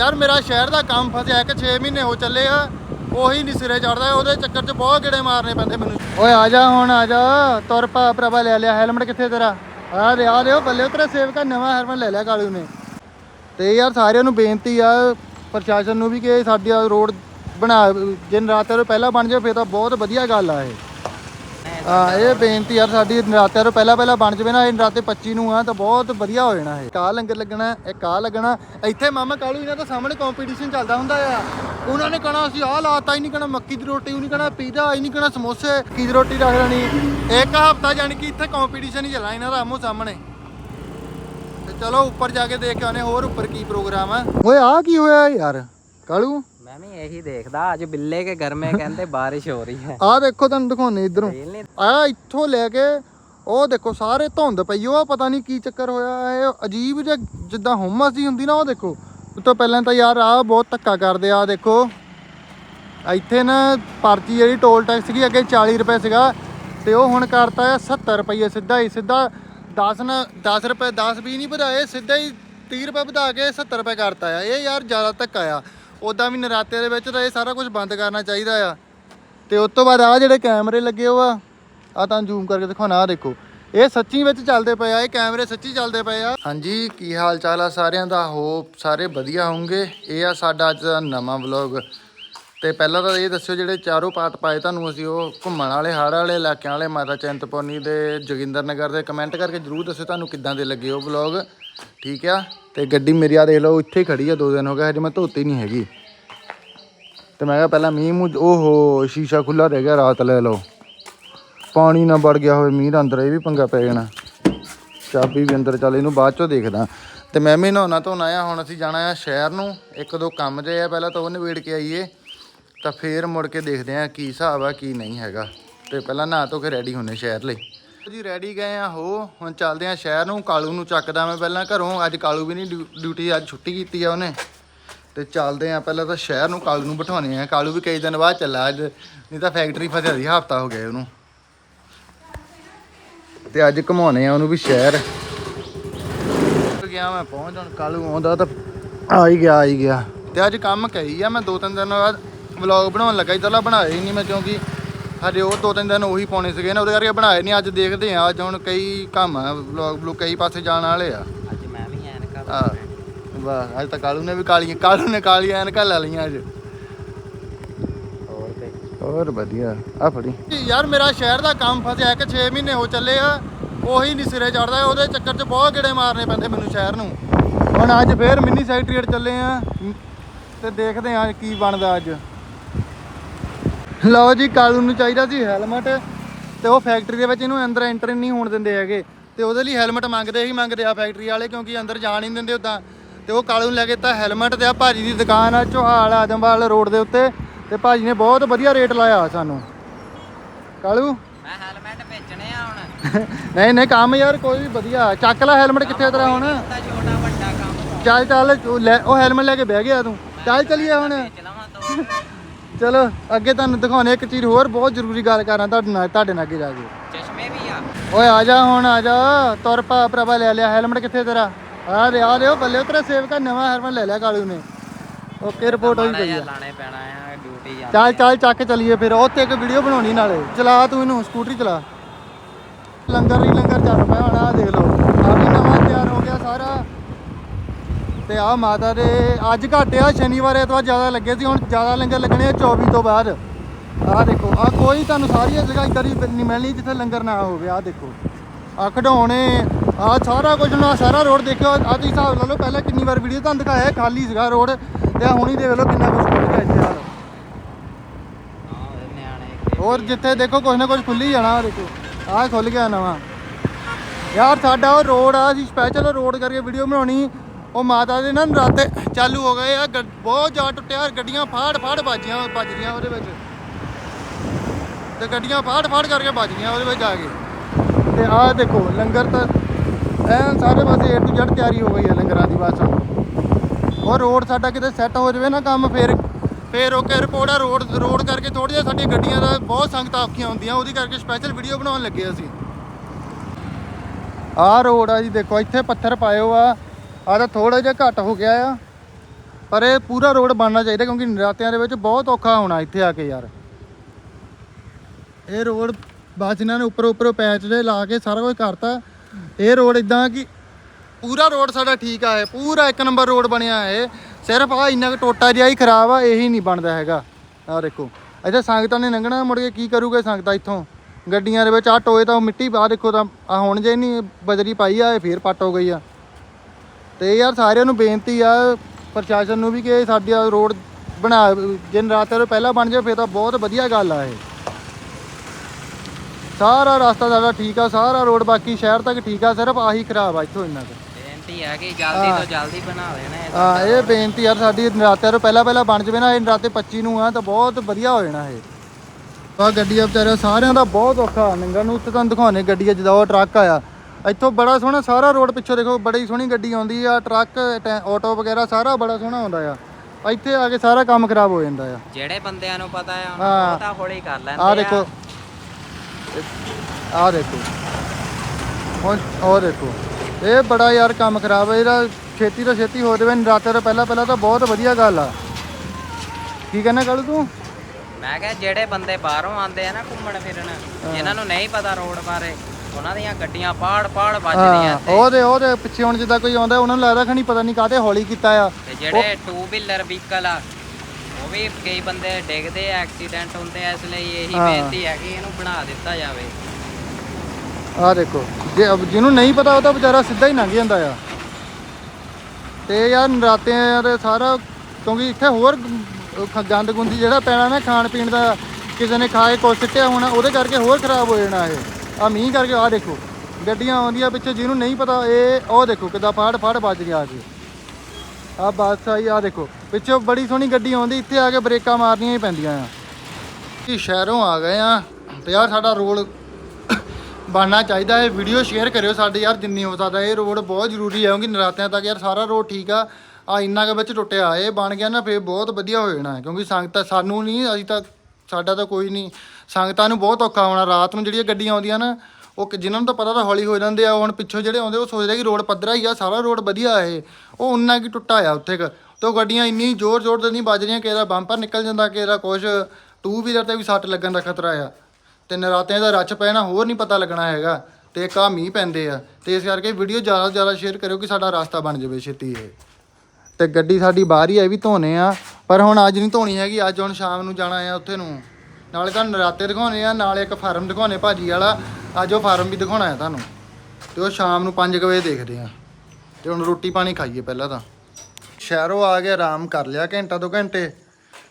ਯਾਰ ਮੇਰਾ ਸ਼ਹਿਰ ਦਾ ਕੰਮ ਫਸਿਆ ਕਿ 6 ਮਹੀਨੇ ਹੋ ਚੱਲੇ ਆ। ਉਹੀ ਨਹੀਂ ਸਿਰੇ ਚੜਦਾ, ਉਹਦੇ ਚੱਕਰ 'ਚ ਬਹੁਤ ਗੇੜੇ ਮਾਰਨੇ ਪੈਂਦੇ ਮੈਨੂੰ। ਓਏ ਆ ਜਾ ਹੁਣ, ਆ ਜਾ। ਤੁਰ ਪਾ ਪ੍ਰਭਾ ਲੈ ਲਿਆ ਹੈਲਮਟ ਕਿੱਥੇ ਤੇਰਾ? ਆ ਦੇ ਆ ਦੇ, ਉਹ ਬੱਲੇ ਤੇਰਾ ਸੇਵਕਾ ਨਵਾਂ ਹੈਲਮਟ ਲੈ ਲਿਆ ਕਾਲੂ ਨੇ। ਤੇ ਯਾਰ ਸਾਰਿਆਂ ਨੂੰ ਬੇਨਤੀ ਆ, ਪ੍ਰਸ਼ਾਸਨ ਨੂੰ ਵੀ ਕਿ ਸਾਡੀ ਰੋਡ ਬਣਾ ਜੇ ਨਰਾਤੇ ਤੋਂ ਪਹਿਲਾਂ ਬਣ ਜਾਵੇ, ਫਿਰ ਤਾਂ ਬਹੁਤ ਵਧੀਆ ਗੱਲ ਆ ਇਹ। ਹਾਂ ਇਹ ਬੇਨਤੀ ਯਾਰ ਸਾਡੀ ਨਰਾਤੇ ਤੋਂ ਪਹਿਲਾਂ ਪਹਿਲਾਂ ਬਣ ਜਾਵੇ ਨਾ, ਇਹ ਨਰਾਤੇ 25 ਨੂੰ ਆ, ਤਾਂ ਬਹੁਤ ਵਧੀਆ ਹੋ ਜਾਣਾ ਇਹ। ਕਾ ਲੰਗਰ ਲੱਗਣਾ ਇੱਕ ਆ ਲੱਗਣਾ? ਇੱਥੇ ਮਾਮਾ ਕਾਲੂ ਇਹਨਾਂ ਦਾ ਸਾਹਮਣੇ ਕੰਪੀਟੀਸ਼ਨ ਚੱਲਦਾ ਹੁੰਦਾ ਆ। ਉਹਨਾਂ ਨੇ ਕਹਣਾ, ਅਸੀਂ ਆਹ ਲਾਤਾ ਹੀ ਨਹੀਂ ਕਹਣਾ ਮੱਕੀ ਦੀ ਰੋਟੀ ਉਹ ਨਹੀਂ ਕਹਣਾ ਪੀਜ਼ਾ ਹੀ ਨਹੀਂ ਕਹਣਾ ਸਮੋਸੇ, ਮੱਕੀ ਦੀ ਰੋਟੀ ਰੱਖ ਲੈਣੀ। ਇੱਕ ਹਫਤਾ ਜਾਣੀ ਕਿ ਇੱਥੇ ਕੰਪੀਟੀਸ਼ਨ ਹੀ ਚੱਲਣਾ ਇਹਨਾਂ ਦਾ ਆਮੋ ਸਾਹਮਣੇ। ਤੇ ਚਲੋ, ਉੱਪਰ ਜਾ ਕੇ ਦੇਖ ਕੇ ਆਨੇ ਹੋਰ ਉੱਪਰ ਕੀ ਪ੍ਰੋਗਰਾਮ ਆ? ਓਏ ਆ ਕੀ ਹੋਇਆ ਯਾਰ? ਕਾਲੂ? ਮੈਂ ਵੀ ਇਹੀ ਦੇਖਦਾ ਅੱਜ ਬਿੱਲੇ ਕੇ ਘਰ ਮੇ ਕਹਿੰਦੇ ਬਾਰਿਸ਼ ਹੋ ਰਹੀ ਹੈ। ਆ ਦੇਖੋ ਤੁਹਾਨੂੰ ਦਿਖਾਉਣੇ ਇਧਰੋਂ। ਰੀਲ ਨਹੀਂ ਆ ਇੱਥੋਂ ਲੈ ਕੇ ਉਹ ਦੇਖੋ ਸਾਰੇ ਧੁੰਦ ਪਈ ਉਹ ਪਤਾ ਨਹੀਂ ਕੀ ਚੱਕਰ ਹੋਇਆ ਇਹ ਅਜੀਬ ਜਿਹਾ ਜਿੱਦਾਂ ਹੁਮਸ ਦੀ ਹੁੰਦੀ ਨਾ ਉਹ ਦੇਖੋ। ਉਸ ਤੋਂ ਪਹਿਲਾਂ ਤਾਂ ਯਾਰ ਆ ਬਹੁਤ ਧੱਕਾ ਕਰਦੇ ਆ ਦੇਖੋ। ਇੱਥੇ ਨਾ ਪਰਚੀ ਜਿਹੜੀ ਟੋਲ ਟੈਕਸ ਸੀਗੀ ਅੱਗੇ 40 ਰੁਪਏ ਸੀਗਾ ਤੇ ਉਹ ਹੁਣ ਕਰਤਾ ਹੈ 70 ਰੁਪਏ ਸਿੱਧਾ ਹੀ ਸਿੱਧਾ 10 ਨਾ 10 ਰੁਪਏ 10 ਵੀ ਨਹੀਂ ਵਧਾਏ ਸਿੱਧਾ ਹੀ 30 ਰੁਪਏ ਵਧਾ ਕੇ 70 ਰੁਪਏ ਕਰਤਾ ਆ ਇਹ ਯਾਰ ਜ਼ਿਆਦਾ ਧੱਕਾ ਆ। ਉਦਾਂ ਵੀ ਨਰਾਤੇ ਦੇ ਵਿੱਚ ਤਾਂ ਇਹ ਸਾਰਾ ਕੁਝ ਬੰਦ ਕਰਨਾ ਚਾਹੀਦਾ ਆ। ਤੇ ਉਸ ਤੋਂ ਬਾਅਦ ਆ ਜਿਹੜੇ ਕੈਮਰੇ ਲੱਗੇ ਹੋ ਆ ਆ ਤਾਂ ਜ਼ੂਮ ਕਰਕੇ ਦਿਖਾਉਣਾ ਆ ਦੇਖੋ। ਇਹ ਸੱਚੀ ਵਿੱਚ ਚੱਲਦੇ ਪਏ ਆ, ਇਹ ਕੈਮਰੇ ਸੱਚੀ ਚੱਲਦੇ ਪਏ ਆ। ਹਾਂਜੀ, ਕੀ ਹਾਲ ਚਾਲ ਆ ਸਾਰਿਆਂ ਦਾ? ਹੋਪ ਸਾਰੇ ਵਧੀਆ ਹੋਣਗੇ। ਇਹ ਆ ਸਾਡਾ ਅੱਜ ਦਾ ਨਵਾਂ ਵਲੌਗ ਤੇ ਪਹਿਲਾਂ ਤਾਂ ਇਹ ਦੱਸਿਓ, ਜਿਹੜੇ ਚਾਰੋਂ ਪਾਤ ਪਾਏ ਤੁਹਾਨੂੰ ਅਸੀਂ, ਉਹ ਘੁੰਮਣ ਵਾਲੇ, ਹੜ੍ਹ ਵਾਲੇ, ਇਲਾਕਿਆਂ ਵਾਲੇ, ਮਾਤਾ ਚਿੰਤਪੁਰਨੀ ਦੇ ਜੋਗਿੰਦਰ ਨਗਰ ਦੇ ਕਮੈਂਟ ਕਰਕੇ ਜਰੂਰ ਦੱਸਿਓ ਤੁਹਾਨੂੰ ਕਿੱਦਾਂ ਦੇ ਲੱਗੇ ਉਹ ਵਲੌਗ ਠੀਕ ਆ? ਤੇ ਗੱਡੀ ਮੇਰੀ ਆ ਦੇਖ ਲਓ ਇੱਥੇ ਹੀ ਖੜੀ ਆ ਦੋ ਦਿਨ ਹੋ ਗਏ, ਹਜੇ ਮੈਂ ਧੋਤੀ ਨਹੀਂ ਹੈਗੀ। ਤੇ ਮੈਂ ਕਿਹਾ ਪਹਿਲਾਂ ਮੀਂਹ ਮੂੰਹ ਓਹੋ, ਸ਼ੀਸ਼ਾ ਖੁੱਲਾ ਰਹਿ ਗਿਆ, ਰਾਤ ਲੈ ਲਓ। ਪਾਣੀ ਨਾ ਵੜ ਗਿਆ ਹੋਵੇ, ਮੀਂਹ ਦਾ ਅੰਦਰ ਇਹ ਵੀ ਪੰਗਾ ਪੈ ਜਾਣਾ। ਚਾਬੀ ਵੀ ਅੰਦਰ, ਚੱਲ ਇਹਨੂੰ ਬਾਅਦ ਚੋਂ ਦੇਖਦਾ। ਤੇ ਮੈਂ ਵੀ ਨਹਾਉਣਾ ਧੋਣਾ ਆ, ਹੁਣ ਅਸੀਂ ਜਾਣਾ ਆ ਸ਼ਹਿਰ ਨੂੰ। ਇੱਕ ਦੋ ਕੰਮ ਜੇ ਆ, ਪਹਿਲਾਂ ਤਾਂ ਉਹ ਨਿਬੇੜ ਕੇ ਆਈਏ। ਤਾਂ ਫੇਰ ਮੁੜ ਕੇ ਦੇਖਦੇ ਆ ਕੀ ਹਿਸਾਬ ਆ, ਕੀ ਨਹੀਂ ਹੈਗਾ। ਤੇ ਪਹਿਲਾਂ ਨਹਾ ਧੋ ਕੇ ਰੈਡੀ ਹੁੰਨੇ ਸ਼ਹਿਰ ਲਈ। ਜੀ ਰੈਡੀ ਗਏ ਆ, ਹੋ। ਹੁਣ ਚੱਲਦੇ ਆ ਸ਼ਹਿਰ ਨੂੰ, ਕਾਲੂ ਨੂੰ ਚੱਕਦਾ ਮੈਂ ਪਹਿਲਾਂ ਘਰੋਂ। ਅੱਜ ਕਾਲੂ ਵੀ ਨਹੀਂ ਡਿਊਟੀ, ਅੱਜ ਛੁੱਟੀ ਕੀਤੀ ਆ ਉਹਨੇ। ਤੇ ਚੱਲਦੇ ਆ ਪਹਿਲਾਂ ਤਾਂ ਸ਼ਹਿਰ ਨੂੰ, ਕਾਲੂ ਨੂੰ ਬਿਠਾਉਣੇ ਆ। ਕਾਲੂ ਵੀ ਕਈ ਦਿਨ ਬਾਅਦ ਚੱਲਾ ਅੱਜ। ਨਹੀਂ ਤਾਂ ਫੈਕਟਰੀ ਫਸਿਆ ਸੀ, ਹਫਤਾ ਹੋ ਗਿਆ ਉਹਨੂੰ। ਤੇ ਅੱਜ ਘਮਾਉਣੇ ਆ ਉਹਨੂੰ ਵੀ ਸ਼ਹਿਰ। ਗਿਆ ਮੈਂ ਪਹੁੰਚ, ਹੁਣ ਕਾਲੂ ਆਉਂਦਾ ਤਾਂ ਆ ਹੀ ਗਿਆ, ਆ ਹੀ ਗਿਆ। ਤੇ ਅੱਜ ਕੰਮ ਕਹੀ ਆ ਮੈਂ, ਦੋ ਤਿੰਨ ਦਿਨ ਬਾਅਦ। ਵਲੌਗ ਬਣਾਉਣ ਲੱਗਾ ਇਧਰਲਾ ਬਣਾਇਆ ਹੀ ਨਹੀਂ ਮੈਂ, ਕਿਉਂਕਿ ਹਜੇ ਉਹ ਦੋ ਤਿੰਨ ਦਿਨ ਉਹੀ ਪਾਉਣੇ ਸੀਗੇ ਨਾ ਉਹਦੇ ਕਰਕੇ ਬਣਾਏ ਨਹੀਂ ਅੱਜ ਦੇਖਦੇ ਆ ਅੱਜ ਹੁਣ ਕਈ ਕੰਮ ਆ ਵਲੌਗ ਬਲੂ ਕਈ ਪਾਸੇ ਜਾਣ ਵਾਲੇ ਆ। ਅੱਜ ਮੈਂ ਵੀ ਐਨਕਾ ਆ ਵਾਹ ਅੱਜ ਤਾਂ ਕਾਲੂ ਨੇ ਵੀ ਕਾਲੀਆਂ ਕਾਲੂ ਨੇ ਕਾਲੀਆਂ ਐਨਕਾਂ ਲੈ ਲਈਆਂ ਅੱਜ। ਹੋਰ ਤੇ? ਹੋਰ ਵਧੀਆ ਆ ਫੜੀ। ਯਾਰ ਮੇਰਾ ਸ਼ਹਿਰ ਦਾ ਕੰਮ ਫਸਿਆ ਕਿ 6 ਮਹੀਨੇ ਹੋ ਚੱਲੇ ਆ ਉਹੀ ਨਹੀਂ ਸਿਰੇ ਚੜਦਾ ਉਹਦੇ ਚੱਕਰ 'ਚ ਬਹੁਤ ਗੇੜੇ ਮਾਰਨੇ ਪੈਂਦੇ ਮੈਨੂੰ ਸ਼ਹਿਰ ਨੂੰ। ਹੁਣ ਅੱਜ ਫੇਰ ਮਿੰਨੀ ਸੈਕਟਰੀਏਟ ਚੱਲੇ ਆ ਤੇ ਦੇਖਦੇ ਆ ਕੀ ਬਣਦਾ ਅੱਜ। ਲਓ ਜੀ ਕਾਲੂ ਨੂੰ ਚਾਹੀਦਾ ਸੀ ਹੈਲਮਟ ਤੇ ਉਹ ਫੈਕਟਰੀ ਦੇ ਵਿੱਚ ਇਹਨੂੰ ਅੰਦਰ ਐਂਟਰ ਨਹੀਂ ਹੋਣ ਦਿੰਦੇ ਹੈਗੇ। ਤੇ ਉਹਦੇ ਲਈ ਹੈਲਮਟ ਮੰਗਦੇ ਹੀ ਮੰਗਦੇ ਆ ਫੈਕਟਰੀ ਵਾਲੇ ਕਿਉਂਕਿ ਅੰਦਰ ਜਾਣ ਹੀ ਨਹੀਂ ਦਿੰਦੇ ਉਦਾਂ। ਤੇ ਉਹ ਕਾਲੂ ਨੂੰ ਲੈ ਕੇ ਤਾਂ ਹੈਲਮਟ ਤੇ ਆ ਭਾਜੀ ਦੀ ਦੁਕਾਨ ਆ ਚੋਹਾਲ ਆਦਮਵਾਲ ਰੋਡ ਦੇ ਉੱਤੇ। ਤੇ ਭਾਜੀ ਨੇ ਬਹੁਤ ਵਧੀਆ ਰੇਟ ਲਾਇਆ ਸਾਨੂੰ। ਕਾਲੂ? ਮੈਂ ਹੈਲਮਟ ਵੇਚਣੇ ਆ ਹੁਣ। ਨਹੀਂ ਨਹੀਂ ਕੰਮ ਯਾਰ ਕੋਈ ਵੀ ਵਧੀਆ। ਚੱਕ ਲੈ ਹੈਲਮਟ ਕਿੱਥੇ ਤੇਰਾ ਹੁਣ। ਛੋਟਾ ਵੱਡਾ ਕੰਮ ਚੱਲ ਚੱਲ ਉਹ ਹੈਲਮਟ ਲੈ ਕੇ ਬਹਿ ਗਿਆ ਤੂੰ। ਚੱਲ ਚਲੀਏ ਹੁਣ। ਚਲੋ ਅੱਗੇ ਤੁਹਾਨੂੰ ਦਿਖਾਉਣੇ ਇੱਕ ਚੀਜ਼ ਹੋਰ ਬਹੁਤ ਜ਼ਰੂਰੀ ਗੱਲ ਕਰਾਂ ਤੁਹਾਡੇ ਨਾਲ ਤੁਹਾਡੇ ਨਾਲ ਅੱਗੇ ਜਾ ਕੇ। ਚਸ਼ਮੇ ਵੀ ਆ। ਓਏ ਆ ਜਾ ਹੁਣ ਆ ਜਾ। ਤੁਰ ਪਾ ਪ੍ਰਭਾ ਲੈ ਲਿਆ ਹੈਲਮਟ ਕਿੱਥੇ ਤੇਰਾ? ਆ ਦੇ ਆ ਦੇ ਉਹ ਬੱਲੇ ਤੇਰਾ ਸੇਵਕਾ ਨਵਾਂ ਹੈਲਮਟ ਲੈ ਲਿਆ ਕਾਲੂ ਨੇ। ਓਕੇ ਰਿਪੋਰਟ ਹੋਈ ਪਈ ਆ। ਲਾਣੇ ਪੈਣਾ ਆ ਡਿਊਟੀ ਜਾ ਚੱਲ ਚੱਲ ਚੱਕ ਚਲੀਏ ਫਿਰ ਉੱਥੇ ਇੱਕ ਵੀਡੀਓ ਬਣਾਉਣੀ ਨਾਲੇ। ਚਲਾ ਤੂੰ ਇਹਨੂੰ ਸਕੂਟਰੀ ਚਲਾ। ਲੰਗਰ ਹੀ ਲੰਗਰ ਚੱਲ ਪਿਆ ਹੁਣ ਆ ਦੇਖ ਲਓ ਆ ਵੀ ਨਵਾਂ ਤਿਆਰ ਹੋ ਗਿਆ ਸਾਰਾ ਤੇ ਆ ਮਾਤਾ ਦੇ ਅੱਜ ਘੱਟ ਆ, ਸ਼ਨੀਵਾਰ ਐਤਵਾਰ ਜ਼ਿਆਦਾ ਲੱਗੇ ਸੀ, ਹੁਣ ਜ਼ਿਆਦਾ ਲੰਗਰ ਲੱਗਣੇ ਆ 24 ਤੋਂ ਬਾਅਦ। ਆ ਦੇਖੋ ਆ ਕੋਈ ਤੁਹਾਨੂੰ ਸਾਰੀਆਂ ਜਗ੍ਹਾ ਇੱਧਰ ਦੀ ਨਹੀਂ ਮਿਲਣੀ ਜਿੱਥੇ ਲੰਗਰ ਨਾ ਹੋਵੇ ਆ ਦੇਖੋ। ਆ ਖਡਾਉਣੇ ਆ ਸਾਰਾ ਕੁਝ ਨਾ, ਸਾਰਾ ਰੋਡ ਦੇਖਿਓ ਆ ਤੁਸੀਂ ਹਿਸਾਬ ਲਾ ਲਓ, ਪਹਿਲਾਂ ਕਿੰਨੀ ਵਾਰ ਵੀਡੀਓ ਤੁਹਾਨੂੰ ਦਿਖਾਇਆ ਖਾਲੀ ਸੀਗਾ ਰੋਡ, ਤੇ ਹੁਣੀ ਦੇਖ ਲਓ ਕਿੰਨਾ ਕੁਝ ਖੁੱਲ ਗਿਆ ਇੱਥੇ ਹਾਲ ਹੋਰ ਜਿੱਥੇ ਦੇਖੋ ਕੁਝ ਨਾ ਕੁਝ ਖੁੱਲ ਜਾਣਾ, ਆਹ ਦੇਖੋ, ਆਹ ਖੁੱਲ ਗਿਆ ਨਵਾਂ। ਯਾਰ ਸਾਡਾ ਉਹ ਰੋਡ ਆ, ਅਸੀਂ ਸਪੈਸ਼ਲ ਰੋਡ ਕਰਕੇ ਵੀਡੀਓ ਬਣਾਉਣੀ ਉਹ ਮਾਤਾ ਦੇ ਨਾ ਨਰਾਤੇ ਚਾਲੂ ਹੋ ਗਏ ਆ ਬਹੁਤ ਜਾ ਟੁੱਟਿਆ ਗੱਡੀਆਂ ਫਾੜ ਫਾੜ ਵੱਜੀਆਂ ਵੱਜਦੀਆਂ ਉਹਦੇ ਵਿੱਚ। ਤੇ ਗੱਡੀਆਂ ਫਾੜ ਫਾੜ ਕਰਕੇ ਵੱਜਦੀਆਂ ਉਹਦੇ ਵਿੱਚ ਜਾ ਕੇ। ਤੇ ਆਹ ਦੇਖੋ, ਲੰਗਰ ਤਾਂ ਐਨ ਸਾਰੇ ਪਾਸੇ ਏ ਟੂ ਜ਼ੈਡ ਤਿਆਰੀ ਹੋ ਗਈ ਹੈ ਲੰਗਰਾਂ ਦੀ ਬਸ। ਉਹ ਰੋਡ ਸਾਡਾ ਕਿਤੇ ਸੈੱਟ ਹੋ ਜਾਵੇ ਨਾ ਕੰਮ, ਫੇਰ ਫੇਰ ਓਕੇ ਰਿਪੋਰਟ ਆ, ਰੋਡ ਰੋਡ ਕਰਕੇ ਥੋੜੀ ਥੋੜ੍ਹੀਆਂ ਸਾਡੀਆਂ ਗੱਡੀਆਂ ਦਾ ਬਹੁਤ ਸੰਗਤਾਂ ਔਖੀਆਂ ਹੁੰਦੀਆਂ, ਉਹਦੀ ਕਰਕੇ ਸਪੈਸ਼ਲ ਵੀਡੀਓ ਬਣਾਉਣ ਲੱਗੇ ਅਸੀਂ। ਆਹ ਰੋਡ ਆ ਜੀ ਦੇਖੋ, ਇੱਥੇ ਪੱਥਰ ਪਾਇਓ ਆ। ਆ ਤਾਂ ਥੋੜਾ ਜਿਹਾ ਘੱਟ ਹੋ ਗਿਆ ਆ। ਪਰ ਇਹ ਪੂਰਾ ਰੋਡ ਬਣਨਾ ਚਾਹੀਦਾ ਕਿਉਂਕਿ ਨਰਾਤਿਆਂ ਦੇ ਵਿੱਚ ਬਹੁਤ ਔਖਾ ਹੋਣਾ ਇੱਥੇ ਆ ਕੇ ਯਾਰ। ਇਹ ਰੋਡ ਬਸ ਇਹਨਾਂ ਨੇ ਉੱਪਰ ਉੱਪਰ ਪੈਚ ਦੇ ਲਾ ਕੇ ਸਾਰਾ ਕੁਝ ਕਰਤਾ। ਇਹ ਰੋਡ ਇਦਾਂ ਕਿ ਪੂਰਾ ਰੋਡ ਸਾਡਾ ਠੀਕ ਆ, ਇਹ ਪੂਰਾ ਇੱਕ ਨੰਬਰ ਰੋਡ ਬਣਿਆ ਇਹ। ਸਿਰਫ ਆ ਇੰਨਾ ਕੁ ਟੋਟਾ ਜਿਹਾ ਹੀ ਖਰਾਬ ਆ, ਇਹੀ ਨਹੀਂ ਬਣਦਾ ਹੈਗਾ। ਆ ਦੇਖੋ, ਇੱਥੇ ਸੰਗਤਾਂ ਨੇ ਲੰਘਣਾ, ਮੁੜ ਕੇ ਕੀ ਕਰੂਗੇ ਸੰਗਤਾਂ ਇੱਥੋਂ? ਗੱਡੀਆਂ ਦੇ ਵਿੱਚ ਆ ਟੋਏ ਤਾਂ ਮਿੱਟੀ ਆ ਦੇਖੋ ਤਾਂ ਆ ਹੁਣ ਜੇ ਨਹੀਂ ਬਜਰੀ ਪਾਈ ਆ, ਇਹ ਫੇਰ ਪੱਟ ਹੋ ਗਈ ਆ। ਤੇ ਯਾਰ ਸਾਰਿਆਂ ਨੂੰ ਬੇਨਤੀ ਆ ਪ੍ਰਸ਼ਾਸਨ ਨੂੰ ਵੀ ਕਿ ਸਾਡੀ ਰੋਡ ਬਣਾ ਜੇ ਰਾਤ ਤੋਂ ਪਹਿਲਾਂ ਬਣ ਜਾਏ ਫੇਰ ਤਾਂ ਬਹੁਤ ਵਧੀਆ ਗੱਲ ਆ ਇਹ। ਸਾਰਾ ਰਸਤਾ ਸਾਡਾ ਠੀਕ ਆ ਸਾਰਾ ਰੋਡ ਬਾਕੀ ਸ਼ਹਿਰ ਤੱਕ ਠੀਕ ਆ ਸਿਰਫ ਆਹੀ ਖਰਾਬ ਆ ਇੱਥੋਂ ਇੰਨਾ ਕੁ। ਬੇਨਤੀ ਹੈ ਕਿ ਜਲਦੀ ਤੋਂ ਜਲਦੀ ਬਣਾ ਇਹ ਹਾਂ ਇਹ ਬੇਨਤੀ ਯਾਰ ਸਾਡੀ ਨਰਾਤਿਆਂ ਤੋਂ ਪਹਿਲਾਂ ਪਹਿਲਾਂ ਬਣ ਜਵੇ ਨਾ ਇਹ ਨਰਾਤੇ 25 ਨੂੰ ਆ ਤਾਂ ਬਹੁਤ ਵਧੀਆ ਹੋ ਜਾਣਾ ਇਹ। ਆ ਗੱਡੀਆਂ ਵਿਚਾਰਿਆਂ ਸਾਰਿਆਂ ਦਾ ਬਹੁਤ ਔਖਾ ਨੰਗਾ ਨੂੰ ਉੱਤੇ ਤੁਹਾਨੂੰ ਦਿਖਾਉਣੇ ਗੱਡੀਆਂ ਉਹ ਟਰੱਕ ਆਇਆ ਇੱਥੋਂ ਬੜਾ ਸੋਹਣਾ ਸਾਰਾ ਰੋਡ ਪਿੱਛੋਂ ਦੇਖੋ ਬੜੀ ਸੋਹਣੀ ਗੱਡੀ ਆਉਂਦੀ ਆ ਟਰੱਕ ਆਟੋ ਵਗੈਰਾ ਸਾਰਾ ਬੜਾ ਸੋਹਣਾ ਆਉਂਦਾ ਆ। ਇੱਥੇ ਆ ਕੇ ਸਾਰਾ ਕੰਮ ਖਰਾਬ ਹੋ ਜਾਂਦਾ ਆ। ਜਿਹੜੇ ਬੰਦਿਆਂ ਨੂੰ ਪਤਾ ਹਾਂ। ਉਹਨਾਂ ਉਹ ਤਾਂ ਹੌਲੀ ਕਰ ਲੈਂਦੇ ਆ। ਦੇਖੋ। ਆ ਦੇਖੋ। ਹੁਣ ਉਹ ਦੇਖੋ। ਇਹ ਬੜਾ ਯਾਰ ਕੰਮ ਖਰਾਬ ਹੈ ਇਹਦਾ ਛੇਤੀ ਤੋਂ ਛੇਤੀ ਹੋ ਜਾਵੇ ਨਰਾਤੇ ਤੋਂ ਪਹਿਲਾਂ ਪਹਿਲਾਂ ਤਾਂ ਬਹੁਤ ਵਧੀਆ ਗੱਲ ਆ। ਕੀ ਕਹਿੰਦਾ ਕੱਲ ਤੂੰ? ਮੈਂ ਕਿਹਾ ਜਿਹੜੇ ਬੰਦੇ ਬਾਹਰੋਂ ਆਉਂਦੇ ਆ ਨਾ ਘੁੰਮਣ ਫਿਰਨ ਜਿਨ੍ਹਾਂ ਨੂੰ ਨਹੀਂ ਪਤਾ ਰੋਡ ਬਾਰੇ ਉਹਨਾਂ ਦੀਆਂ ਗੱਡੀਆਂ ਪਾੜ ਪਾੜ ਵੱਜਦੀਆਂ ਹਾਂ ਇੱਥੇ ਉਹਦੇ ਉਹਦੇ ਪਿੱਛੇ ਹੁਣ ਜਿੱਦਾਂ ਕੋਈ ਆਉਂਦਾ ਉਹਨਾਂ ਨੂੰ ਲੱਗਦਾ ਖਣੀ ਪਤਾ ਨਹੀਂ ਕਾਹਤੇ ਹੌਲੀ ਕੀਤਾ ਆ। ਤੇ ਜਿਹੜੇ ਟੂ ਵੀਲਰ ਵਹੀਕਲ ਆ ਉਹ ਵੀ ਕਈ ਬੰਦੇ ਡਿੱਗਦੇ ਆ ਐਕਸੀਡੈਂਟ ਹੁੰਦੇ ਆ ਇਸ ਲਈ ਇਹੀ ਹਾਂ। ਬੇਨਤੀ ਹੈ ਕਿ ਇਹਨੂੰ ਬਣਾ ਦਿੱਤਾ ਜਾਵੇ। ਆ ਦੇਖੋ ਜੇ ਜਿਹਨੂੰ ਨਹੀਂ ਪਤਾ ਉਹ ਤਾਂ ਵਿਚਾਰਾ ਸਿੱਧਾ ਹੀ ਲੰਘ ਜਾਂਦਾ ਆ। ਤੇ ਯਾਰ ਨਰਾਤਿਆਂ ਦੇ ਸਾਰਾ ਕਿਉਂਕਿ ਇੱਥੇ ਹੋਰ ਗ- ਖ- ਗੰਦ ਗੁੰਦੀ ਜਿਹੜਾ ਪੈਣਾ ਨਾ ਖਾਣ ਪੀਣ ਦਾ ਕਿਸੇ ਨੇ ਖਾ ਕੇ ਕੁਛ ਸਿੱਟਿਆ ਹੋਣਾ ਉਹਦੇ ਕਰਕੇ ਹੋਰ ਖਰਾਬ ਹੋ ਜਾਣਾ ਇਹ। ਆ ਮੀਂਹ ਕਰਕੇ ਆ ਦੇਖੋ, ਗੱਡੀਆਂ ਆਉਂਦੀਆਂ ਪਿੱਛੇ ਜਿਹਨੂੰ ਨਹੀਂ ਪਤਾ, ਇਹ ਉਹ ਦੇਖੋ ਕਿੱਦਾਂ ਫਾੜ ਫਾੜ ਵੱਜ ਗਿਆ ਆ ਕੇ ਆ ਬੱਸ ਆਈ ਆ ਦੇਖੋ, ਪਿੱਛੇ ਬੜੀ ਸੋਹਣੀ ਗੱਡੀ ਆਉਂਦੀ, ਇੱਥੇ ਆ ਕੇ ਬ੍ਰੇਕਾਂ ਮਾਰਨੀਆਂ ਹੀ ਪੈਂਦੀਆਂ ਆ। ਕਿ ਸ਼ਹਿਰੋਂ ਆ ਗਏ ਆ, ਤੇ ਯਾਰ ਸਾਡਾ ਰੋਡ ਬਣਨਾ ਚਾਹੀਦਾ ਹੈ ਵੀਡੀਓ ਸ਼ੇਅਰ ਕਰਿਓ ਸਾਡੇ, ਯਾਰ ਜਿੰਨੀ ਹੋ ਸਕਦਾ ਇਹ ਰੋਡ ਬਹੁਤ ਜ਼ਰੂਰੀ ਹੈ ਕਿਉਂਕਿ ਨਰਾਤਿਆਂ ਤੱਕ ਯਾਰ ਸਾਰਾ ਰੋਡ ਠੀਕ ਆ ਆ ਇੰਨਾ ਕੁ ਵਿੱਚ ਟੁੱਟਿਆ, ਇਹ ਬਣ ਗਿਆ ਨਾ, ਫੇਰ ਬਹੁਤ ਵਧੀਆ ਹੋ ਜਾਣਾ, ਕਿਉਂਕਿ ਸੰਗਤ ਸਾਨੂੰ ਨਹੀਂ, ਅਸੀਂ ਤਾਂ ਸਾਡਾ ਤਾਂ ਕੋਈ ਨਹੀਂ। ਸੰਗਤਾਂ ਨੂੰ ਬਹੁਤ ਔਖਾ ਹੋਣਾ, ਰਾਤ ਨੂੰ ਜਿਹੜੀਆਂ ਗੱਡੀਆਂ ਆਉਂਦੀਆਂ ਨਾ, ਉਹ ਕਿ ਜਿਨ੍ਹਾਂ ਨੂੰ ਤਾਂ ਪਤਾ ਤਾਂ ਹੌਲੀ ਹੋ ਜਾਂਦੇ ਆ, ਹੁਣ ਪਿੱਛੋਂ ਜਿਹੜੇ ਆਉਂਦੇ, ਉਹ ਸੋਚਦੇ ਕਿ ਰੋਡ ਪੱਧਰਾ ਹੀ ਆ, ਸਾਰਾ ਰੋਡ ਵਧੀਆ ਇਹ। ਉਹ ਉਨਾ ਕੀ ਟੁੱਟਾ ਆ ਉੱਥੇ ਕੁ। ਤੇ ਉਹ ਗੱਡੀਆਂ ਇੰਨੀ ਜ਼ੋਰ ਜ਼ੋਰ ਤੇ ਨਹੀਂ ਵੱਜ ਰਹੀਆਂ ਕਿ ਬੰਪਰ ਨਿਕਲ ਜਾਂਦਾ ਕਿ ਇਹਦਾ ਕੁਝ ਟੂ ਵੀਲਰ ਤੇ ਵੀ ਸੱਟ ਲੱਗਣ ਦਾ ਖਤਰਾ ਆ। ਤੇ ਨਰਾਤਿਆਂ ਦਾ ਰੱਛ ਪੈਣਾ ਹੋਰ ਨਹੀਂ ਪਤਾ ਲੱਗਣਾ ਹੈਗਾ। ਤੇ ਕਾ ਮੀਂਹ ਪੈਂਦੇ ਆ। ਤੇ ਇਸ ਕਰਕੇ ਵੀਡੀਓ ਜ਼ਿਆਦਾ ਤੋਂ ਜ਼ਿਆਦਾ ਸ਼ੇਅਰ ਕਰਿਓ ਕਿ ਸਾਡਾ ਰਾਸਤਾ ਬਣ ਜਾਵੇ ਛੇਤੀ ਇਹ। ਤੇ ਗੱਡੀ ਸਾਡੀ ਬਾਹਰ ਹੀ ਆ, ਇਹ ਵੀ ਧੋਨੇ ਆ। ਪਰ ਹੁਣ ਅੱਜ ਨਹੀਂ ਧੋਣੀ ਹੈਗੀ, ਅੱਜ ਹੁਣ ਸ਼ਾਮ ਨੂੰ ਜਾਣਾ ਆ ਉੱਥੇ ਨੂੰ। ਨਾਲੇ ਤੁਹਾਨੂੰ ਨਰਾਤੇ ਦਿਖਾਉਣੇ ਆ, ਨਾਲੇ ਇੱਕ ਫਾਰਮ ਦਿਖਾਉਣੇ ਭਾਜੀ ਵਾਲਾ। ਅੱਜ ਉਹ ਫਾਰਮ ਵੀ ਦਿਖਾਉਣਾ ਹੈ ਤੁਹਾਨੂੰ। ਤੇ ਉਹ ਸ਼ਾਮ ਨੂੰ 5 ਵਜੇ ਦੇਖਦੇ ਆ। ਤੇ ਹੁਣ ਰੋਟੀ ਪਾਣੀ ਖਾਈਏ ਪਹਿਲਾਂ ਤਾਂ। ਸ਼ਹਿਰੋਂ ਆ ਕੇ ਆਰਾਮ ਕਰ ਲਿਆ ਘੰਟਾ ਦੋ ਘੰਟੇ।